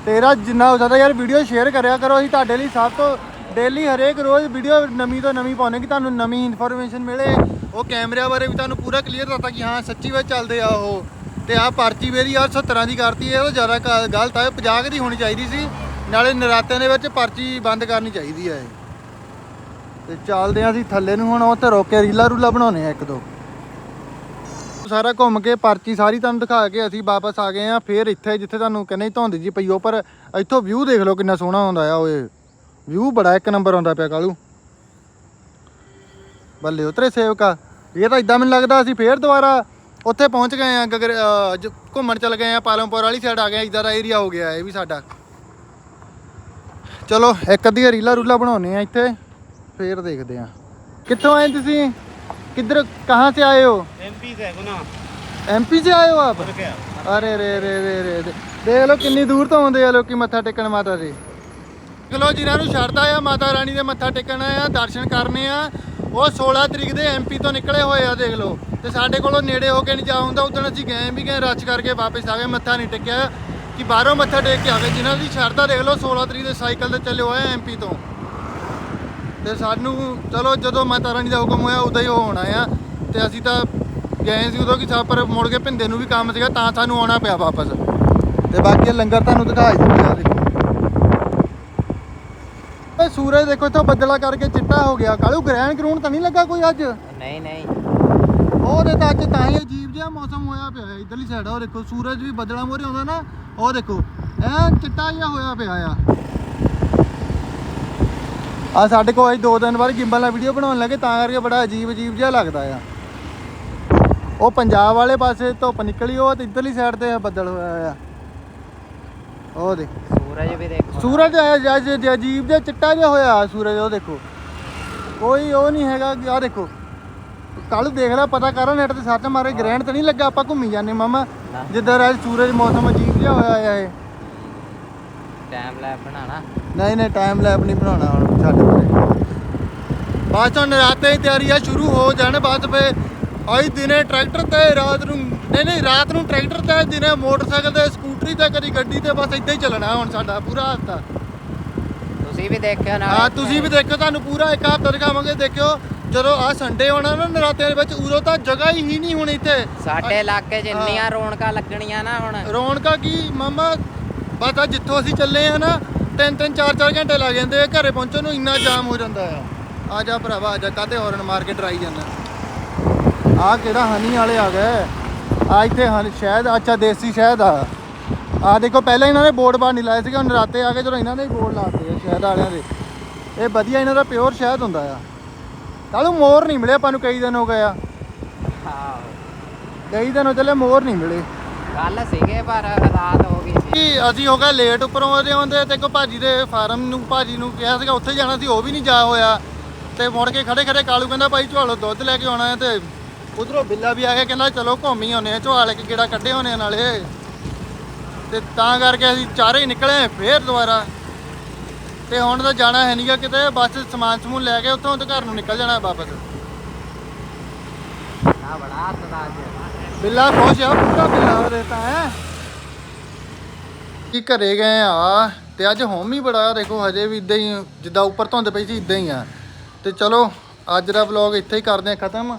ਤੇਰਾ ਜਿੰਨਾ ਹੋ ਸਕਦਾ ਯਾਰ ਵੀਡੀਓ ਸ਼ੇਅਰ ਕਰਿਆ ਕਰੋ ਅਸੀਂ ਤੁਹਾਡੇ ਲਈ ਸਭ ਤੋਂ ਡੇਲੀ ਹਰੇਕ ਰੋਜ਼ ਵੀਡੀਓ ਨਵੀਂ ਤੋਂ ਨਵੀਂ ਪਾਉਣੇ ਕਿ ਤੁਹਾਨੂੰ ਨਵੀਂ ਇਨਫੋਰਮੇਸ਼ਨ ਮਿਲੇ। ਉਹ ਕੈਮਰਿਆਂ ਬਾਰੇ ਵੀ ਤੁਹਾਨੂੰ ਪੂਰਾ ਕਲੀਅਰ ਦੱਸਤਾ ਕਿ ਹਾਂ ਸੱਚੀ ਵਿੱਚ ਚੱਲਦੇ ਆ ਉਹ। ਤੇ ਆ ਪਰਚੀ ਵੇਰੀ ਯਾਰ 70 ਦੀ ਕਰਤੀ ਇਹ ਤਾਂ ਜ਼ਿਆਦਾ ਗ- ਗਲਤ ਆ 50 ਦੀ ਹੋਣੀ ਚਾਹੀਦੀ ਸੀ, ਨਾਲੇ ਨਰਾਤਿਆਂ ਦੇ ਵਿੱਚ ਪਰਚੀ ਬੰਦ ਕਰਨੀ ਚਾਹੀਦੀ ਆ ਇਹ। ਤੇ ਚੱਲਦੇ ਆ ਅਸੀਂ ਥੱਲੇ ਨੂੰ, ਹੁਣ ਉੱਥੇ ਰੋਕ ਕੇ ਰੀਲਾ ਰੂਲਾ ਬਣਾਉਣੇ ਆ ਇੱਕ ਦੋ। ਸਾਰਾ ਘੁੰਮ ਕੇ ਪਰਚੀ ਸਾਰੀ ਤੁਹਾਨੂੰ ਦਿਖਾ ਕੇ ਅਸੀਂ ਵਾਪਸ ਆ ਗਏ ਆ, ਫੇਰ ਇੱਥੇ ਜਿੱਥੇ ਤੁਹਾਨੂੰ ਕਹਿੰਦੇ ਧੁੰਦ ਜੀ ਪਈ ਉਹ ਪਰ ਇੱਥੋਂ ਵਿਊ ਦੇਖ ਲਓ ਕਿੰਨਾ ਸੋਹਣਾ ਆਉਂਦਾ ਆ ਓਏ। ਵਿਊ ਬੜਾ ਇੱਕ ਨੰਬਰ ਆਉਂਦਾ ਪਿਆ ਕਾਲੂ। ਬੱਲੇ ਉਤਰੇ ਸੇਵਕਾ, ਇਹ ਤਾਂ ਇਦਾਂ ਮੈਨੂੰ ਲੱਗਦਾ ਅਸੀਂ ਫੇਰ ਦੁਬਾਰਾ ਉੱਥੇ ਪਹੁੰਚ ਗਏ ਆ ਗਗਰ ਅਹ, ਜ- ਘੁੰਮਣ ਚੱਲ ਗਏ ਆ ਪਾਲਮਪੁਰ ਵਾਲੀ ਸਾਈਡ ਆ ਗਏ ਇਦਾਂ ਦਾ ਏਰੀਆ ਹੋ ਗਿਆ ਇਹ ਵੀ ਸਾਡਾ ਚਲੋ ਇੱਕ ਅੱਧੀ ਰੀਲਾ ਰੂਲਾ ਬਣਾਉਣੇ ਆ ਇੱਥੇ ਫੇਰ ਦੇਖਦੇ ਆ ਕਿੱਥੋਂ ਆਏ ਤੁਸੀਂ ਕਿੱਧਰ ਕਹਾਂ ਸੇ ਆਏ ਹੋ एमपी से है गुना एमपी से आए हो आप और क्या ਅਰੇ ਰੇ ਰੇ ਰੇ ਰੇ ਰੇ। ਦੇਖ ਲਓ ਕਿੰਨੀ ਦੂਰ ਤੋਂ ਆਉਂਦੇ ਆ ਲੋਕੀ ਮੱਥਾ ਟੇਕਣ ਮਾਤਾ ਦੇ ਦੇਖ ਲਓ ਜਿਨ੍ਹਾਂ ਨੂੰ ਸ਼ਰਧਾ ਆ ਮਾਤਾ ਰਾਣੀ ਦੇ ਮੱਥਾ ਟੇਕਣ ਆ ਦਰਸ਼ਨ ਕਰਨੇ ਆ ਉਹ 16 ਤਰੀਕ ਦੇ ਐਮਪੀ ਤੋਂ ਨਿਕਲੇ ਹੋਏ ਆ, ਦੇਖ ਲਓ। ਤੇ ਸਾਡੇ ਕੋਲੋਂ ਨੇੜੇ ਹੋ ਕੇ ਨਹੀਂ ਜਾ ਹੁੰਦਾ ਉਦੋਂ ਅਸੀਂ ਗਏ ਵੀ ਗਏ ਰੱਛ ਕਰਕੇ ਵਾਪਸ ਆ ਗਏ, ਮੱਥਾ ਨਹੀਂ ਟੇਕਿਆ। ਕਿ ਬਾਹਰੋਂ ਮੱਥਾ ਟੇਕ ਕੇ ਆ ਗਏ ਜਿਨ੍ਹਾਂ ਦੀ ਸ਼ਰਧਾ ਦੇਖ ਲਓ 16 ਤਰੀਕ ਦੇ ਸਾਈਕਲ ਤੇ ਚੱਲੇ ਹੋਏ ਐਮਪੀ ਤੋਂ। ਤੇ ਸਾਨੂੰ, ਚਲੋ, ਜਦੋਂ ਮਾਤਾ ਰਾਣੀ ਦਾ ਹੁਕਮ ਹੋਇਆ, ਉਦੋਂ ਹੀ ਉਹ ਹੋਣਾ ਆ। ਤੇ ਅਸੀਂ ਤਾਂ ਗਏ ਸੀ ਉਦੋਂ ਕਿ ਸਾ ਪਰ ਮੁੜ ਕੇ ਭਿੰਦੇ ਨੂੰ ਵੀ ਕੰਮ ਸੀਗਾ, ਤਾਂ ਸਾਨੂੰ ਆਉਣਾ ਪਿਆ ਵਾਪਸ। ਤੇ ਬਾਕੀ ਇਹ ਲੰਗਰ ਤੁਹਾਨੂੰ ਦਿਖਾ ਹੀ ਦਿੱਤਾ ਇਹ ਸੂਰਜ ਦੇਖੋ ਇੱਥੋਂ ਬੱਦਲਾ ਕਰਕੇ ਚਿੱਟਾ ਹੋ ਗਿਆ। ਕਾਲੂ ਗ੍ਰਹਿਣ ਗਰੂਣ ਤਾਂ ਨਹੀਂ ਲੱਗਾ ਕੋਈ ਅੱਜ? ਨਹੀਂ ਨਹੀਂ। ਉਹਦੇ ਤਾਂ ਅੱਜ ਤਾਂ ਹੀ ਅਜੀਬ ਜਿਹਾ ਮੌਸਮ ਹੋਇਆ ਪਿਆ ਹੈ ਇਧਰਲੀ ਸਾਈਡ ਉਹ ਦੇਖੋ ਸੂਰਜ ਵੀ ਬੱਦਲਾਂ ਮੋਰੇ ਆਉਂਦਾ ਨਾ ਉਹ ਦੇਖੋ ਐ ਚਿੱਟਾ ਜਿਹਾ ਹੋਇਆ ਪਿਆ ਆ। ਆ ਸਾਡੇ ਕੋਲ ਅੱਜ ਦੋ ਦਿਨ ਬਾਅਦ ਗਿੰਬਲ ਨਾਲ ਵੀਡੀਓ ਬਣਾਉਣ ਲੱਗੇ ਤਾਂ ਕਰਕੇ ਬੜਾ ਅਜੀਬ ਅਜੀਬ ਜਿਹਾ ਲੱਗਦਾ ਆ। ਉਹ ਪੰਜਾਬ ਵਾਲੇ ਪਾਸੇ ਧੁੱਪ ਨਿਕਲੀ ਉਹ ਤੇ ਇਧਰਲੀ ਸਾਈਡ ਤੇ ਬੱਦਲ ਹੋਇਆ ਆ। ਉਹ ਦੇ ਸੂਰਜ ਵੀ ਦੇਖੋ ਸੂਰਜ ਅੱਜ ਅੱਜ ਅਜੀਬ ਜਿਹਾ ਚਿੱਟਾ ਜਿਹਾ ਹੋਇਆ ਸੂਰਜ ਉਹ ਦੇਖੋ। ਕੋਈ ਉਹ ਨਹੀਂ ਹੈਗਾ ਆ ਦੇਖੋ। ਕੱਲ ਦੇਖ ਲੈ ਪਤਾ ਕਰ ਨੈਟ ਤੇ ਸੱਚ ਮਾਰੇ ਗ੍ਰਹਿਣ ਤਾਂ ਨਹੀਂ ਲੱਗਾ ਆਪਾਂ ਘੁੰਮੀ ਜਾਂਦੇ ਮਾਮਾ। ਜਿੱਦਾਂ ਅੱਜ ਸੂਰਜ ਮੌਸਮ ਅਜੀਬ ਜਿਹਾ ਹੋਇਆ ਆ ਇਹ। ਟਾਈਮ ਲੈਪ ਬਣਾਣਾ ਨਹੀਂ ਨਹੀਂ ਟਾਈਮ ਲੈਪ ਨਹੀਂ ਬਣਾਉਣਾ ਹੁਣ ਸਾਡੇ ਬਾਰੇ ਬਾਅਦ ਚੋਂ ਨਰਾਤੇ ਦੀ ਤਿਆਰੀ ਆ ਸ਼ੁਰੂ ਹੋ ਜਾਣ ਬਸ ਫੇ ਅੱਜ ਦਿਨੇ ਟਰੈਕਟਰ ਤੇ ਰਾਤ ਨੂੰ ਨਹੀਂ ਨਹੀਂ ਰਾਤ ਨੂੰ ਟਰੈਕਟਰ ਤੇ ਦਿਨੇ ਮੋਟਰਸਾਈਕਲ ਤੇ ਸਕੂਟਰੀ ਤੇ ਕਦੀ ਗੱਡੀ ਤੇ ਬਸ ਇਦਾਂ ਹੀ ਚੱਲਣਾ ਹੁਣ ਸਾਡਾ ਪੂਰਾ ਹਫਤਾ। ਤੁਸੀਂ ਵੀ ਦੇਖਿਓ ਨਾ ਹਾਂ ਤੁਸੀਂ ਵੀ ਦੇਖੋ ਤੁਹਾਨੂੰ ਪੂਰਾ ਇੱਕ ਹਫਤਾ ਦਿਖਾਵਾਂਗੇ ਦੇਖਿਓ ਜਦੋਂ ਆ ਸੰਡੇ ਹੋਣਾ ਨਾ ਨਰਾਤਿਆਂ ਦੇ ਵਿੱਚ ਉਦੋਂ ਤਾਂ ਜਗ੍ਹਾ ਹੀ ਨਹੀਂ ਹੋਣੀ ਇੱਥੇ। ਸਾਡੇ ਇਲਾਕੇ 'ਚ ਇੰਨੀਆਂ ਰੌਣਕਾਂ ਲੱਗਣੀਆਂ ਨਾ ਹੁਣ। ਰੌਣਕਾਂ ਕੀ ਮਾਮਾ ਬਸ ਆ ਜਿੱਥੋਂ ਅਸੀਂ ਚੱਲੇ ਆ ਨਾ ਤਿੰਨ ਤਿੰਨ ਚਾਰ ਚਾਰ ਘੰਟੇ ਲੱਗ ਜਾਂਦੇ ਘਰੇ ਪਹੁੰਚਣ ਨੂੰ ਇੰਨਾ ਜਾਮ ਹੋ ਜਾਂਦਾ ਆ। ਆ ਜਾ ਭਰਾਵਾ ਆ ਜਾ ਕਾਤੇ ਹੌਰਨ ਮਾਰ ਕੇ ਡਰਾਈ ਜਾਂਦਾ। ਆ ਕਿਹੜਾ ਹਨੀ ਵਾਲੇ ਆ ਗਏ? ਆ ਇੱਥੇ ਹਨ ਸ਼ਹਿਦ ਅੱਛਾ ਦੇਸੀ ਸ਼ਹਿਦ ਆ। ਆ ਦੇਖੋ ਪਹਿਲਾਂ ਇਹਨਾਂ ਨੇ ਬੋਰਡ ਬਾਹਰ ਨਹੀਂ ਲਾਏ ਸੀਗੇ ਹੁਣ ਰਾਤੇ ਆ ਕੇ ਜਦੋਂ ਇਹਨਾਂ ਨੇ ਹੀ ਬੋਰਡ ਲਾਤੇ ਆ ਸ਼ਹਿਦ ਵਾਲਿਆਂ ਦੇ। ਇਹ ਵਧੀਆ ਇਹਨਾਂ ਦਾ ਪਿਓਰ ਸ਼ਹਿਦ ਹੁੰਦਾ ਆ। ਕਾਲੂ ਮੋਰ ਨਹੀਂ ਮਿਲੇ ਆਪਾਂ ਨੂੰ ਕਈ ਦਿਨ ਹੋ ਗਏ ਆ। ਹਾਂ। ਕਈ ਦਿਨ ਹੋ ਚੱਲੇ ਮੋਰ ਨਹੀਂ ਮਿਲੇ। ਕੱਲ ਸੀਗੇ ਪਰ ਰਾਤ ਹੋ ਗਈ ਸੀ। ਅਸੀਂ ਹੋ ਗਏ ਲੇਟ ਉੱਪਰੋਂ ਉਹਦੇ ਆਉਂਦੇ ਤੇ ਕੋ ਭਾਜੀ ਦੇ ਫਾਰਮ ਨੂੰ ਭਾਜੀ ਨੂੰ ਕਿਹਾ ਸੀਗਾ ਉੱਥੇ ਜਾਣਾ ਸੀ ਉਹ ਵੀ ਨਹੀਂ ਜਾ ਹੋਇਆ। ਤੇ ਮੁੜ ਕੇ ਖੜੇ ਖੜੇ ਕਾਲੂ ਕਹਿੰਦਾ ਭਾਈ ਝੋਲੋ ਦੁੱਧ ਲੈ ਕੇ ਆਉਣਾ ਹੈ ਤੇ ਉਧਰੋਂ ਬਿੱਲਾ ਵੀ ਆ ਗਿਆ ਕਹਿੰਦਾ ਚਲੋ ਘੁੰਮ ਆਉਨੇ ਆ ਝੋਲ ਕੇ ਗੇੜਾ ਕੱਢੇ ਹੋਣੇ ਆ ਨਾਲੇ। ਤੇ ਤਾਂ ਕਰਕੇ ਅਸੀਂ ਚਾਰੇ ਹੀ ਨਿਕਲੇ ਫੇਰ ਦੁਬਾਰਾ। ਤੇ ਹੁਣ ਤਾਂ ਜਾਣਾ ਹੈ ਨਹੀਂਗਾ ਕਿਤੇ ਬਸ ਸਮਾਨ ਸਮੂਨ ਲੈ ਕੇ ਉੱਥੋਂ ਤੇ ਘਰ ਨੂੰ ਨਿਕਲ ਜਾਣਾ ਵਾਪਸ। ਆ ਬੜਾ ਬਿੱਲਾ ਖੁਸ਼ ਆ ਪੂਰਾ ਬਿੱਲਾ ਉਹਦੇ ਤਾਂ ਹੈ। ਕੀ ਘਰੇ ਗਏ ਆ? ਤੇ ਅੱਜ ਹੋਮ ਹੀ ਬੜਾ ਦੇਖੋ ਹਜੇ ਵੀ ਇਦਾਂ ਹੀ ਜਿੱਦਾਂ ਉੱਪਰ ਧੁੰਦ ਪਈ ਸੀ ਇਦਾਂ ਹੀ ਆ। ਤੇ ਚਲੋ ਅੱਜ ਦਾ ਵਲੌਗ ਇੱਥੇ ਹੀ ਕਰਦੇ ਆ ਖਤਮ।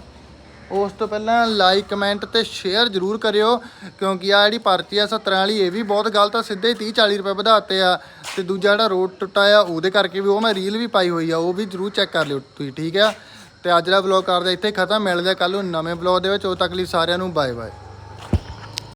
ਉਸ ਤੋਂ ਪਹਿਲਾਂ ਲਾਈਕ ਕਮੈਂਟ ਤੇ ਸ਼ੇਅਰ ਜ਼ਰੂਰ ਕਰਿਓ, ਕਿਉਂਕਿ ਆ ਜਿਹੜੀ ਪਰਚੀ ਆ 17 ਵਾਲੀ, ਇਹ ਵੀ ਬਹੁਤ ਗਲਤ ਆ, ਸਿੱਧੇ 30 40 ਰੁਪਏ ਵਧਾਤੇ ਆ, ਤੇ ਦੂਜਾ ਜਿਹੜਾ ਰੋਡ ਟੁੱਟਾ ਆ, ਉਹਦੇ ਕਰਕੇ ਵੀ ਉਹ ਮੈਂ ਰੀਲ ਵੀ ਪਾਈ ਹੋਈ ਆ, ਉਹ ਵੀ ਜ਼ਰੂਰ ਚੈੱਕ ਕਰ ਲਿਓ ਤੁਸੀਂ, ਠੀਕ ਆ? ਤੇ ਅੱਜ ਦਾ ਵਲੌਗ ਕਰਦਾ ਇੱਥੇ ਹੀ ਖਤਮ, ਮਿਲਦੇ ਕੱਲ ਨੂੰ ਨਵੇਂ ਵਲੌਗ ਦੇ ਵਿੱਚ, ਉਦੋਂ ਤੱਕ ਲਈ ਸਾਰਿਆਂ ਨੂੰ ਬਾਏ ਬਾਏ